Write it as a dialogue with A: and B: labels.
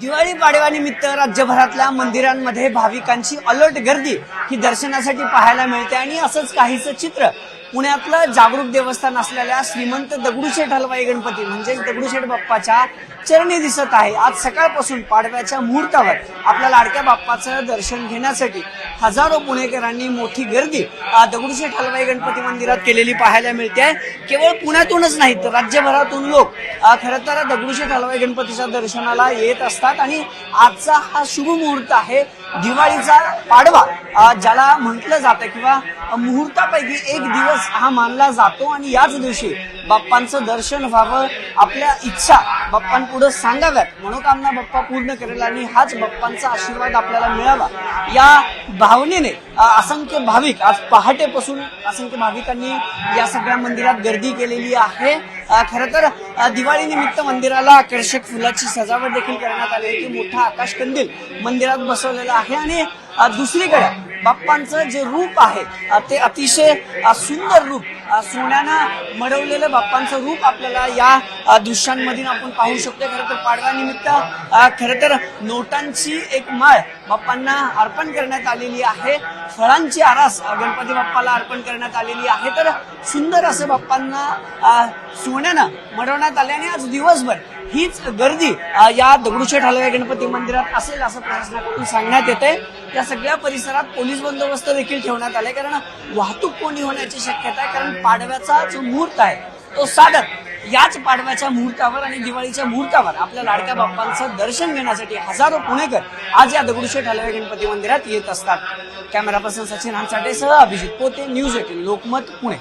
A: दिवाळी पाडव्यानिमित्त राज्यभरातल्या मंदिरांमध्ये भाविकांची अलर्ट गर्दी ही दर्शनासाठी पाहायला मिळते आणि असंच काहीचं चित्र पुण्यातलं जागरूक देवस्थान असलेल्या श्रीमंत दगडूशेठ हलवाई गणपती म्हणजेच दगडूशेठ बाप्पाच्या चरणी दिसत आहे. आज सकाळपासून पाडव्याच्या मुहूर्तावर आपल्या लाडक्या बाप्पाचं दर्शन घेण्यासाठी हजारो पुणेकरांनी मोठी गर्दी दगडूशेठ हलवाई गणपती मंदिरात केलेली पाहायला मिळते. आहे केवळ पुण्यातूनच नाही तर राज्यभरातून लोक खरं तर दगडूशेठ हलवाई गणपतीच्या दर्शनाला येत असतात आणि आजचा हा शुभ मुहूर्त आहे. दिवाळीचा पाडवा ज्याला म्हटलं जातं किंवा मुहूर्तापैकी एक दिवस हा मानला जातो आणि याच दिवशी बाप्पांचं दर्शन व्हावं आपल्या इच्छा बाप्पांपुढे सांगाव्यात. मनोकामना बाप्पा पूर्ण करेल आणि हाच बाप्पांचा आशीर्वाद आपल्याला मिळावा. या भावनेने असंख्य भाविक आज पहाटेपासून असंख्य भाविकांनी या सगळ्या मंदिरात गर्दी केलेली आहे. खरं तर दिवाळीनिमित्त मंदिराला आकर्षक फुलाची सजावट देखील करण्यात आली होती मोठा आकाश कंदील मंदिरात बसवलेला आहे आणि दुसरीकडे बाप्पांचं जे रूप आहे ते अतिशय सुंदर रूप सोन्यानं मडवलेलं बाप्पांचं रूप आपल्याला या दृश्यांमधून आपण पाहू शकतो खरं तर पाडव्यानिमित्त खरं तर नोटांची एक माळ बाप्पांना अर्पण करण्यात आलेली आहे. फळांची आरास गणपती बाप्पाला अर्पण करण्यात आलेली आहे. तर सुंदर असं बाप्पांना सोन्यानं मडवण्यात आले आणि आज दिवसभर हीच गर्दी या दगडूशेठ हलवाई गणपती मंदिरात असेल असं प्रशासनाकडून सांगण्यात येते या सगळ्या परिसरात पोलीस बंदोबस्त देखील ठेवण्यात आले कारण वाहतूक कोणी होण्याची शक्यता आहे. कारण पाडव्याचा जो मुहूर्त आहे तो साधत याच पाडव्याच्या मुहूर्तावर आणि दिवाळीच्या मुहूर्तावर आपल्या लाडक्या बाप्पांचं दर्शन घेण्यासाठी हजारो पुणेकर आज या दगडूशेठ हलवाई गणपती मंदिरात येत असतात. कॅमेरा पर्सन सचिन हानसाटेसह अभिजित पोते न्यूज एटीन लोकमत पुणे.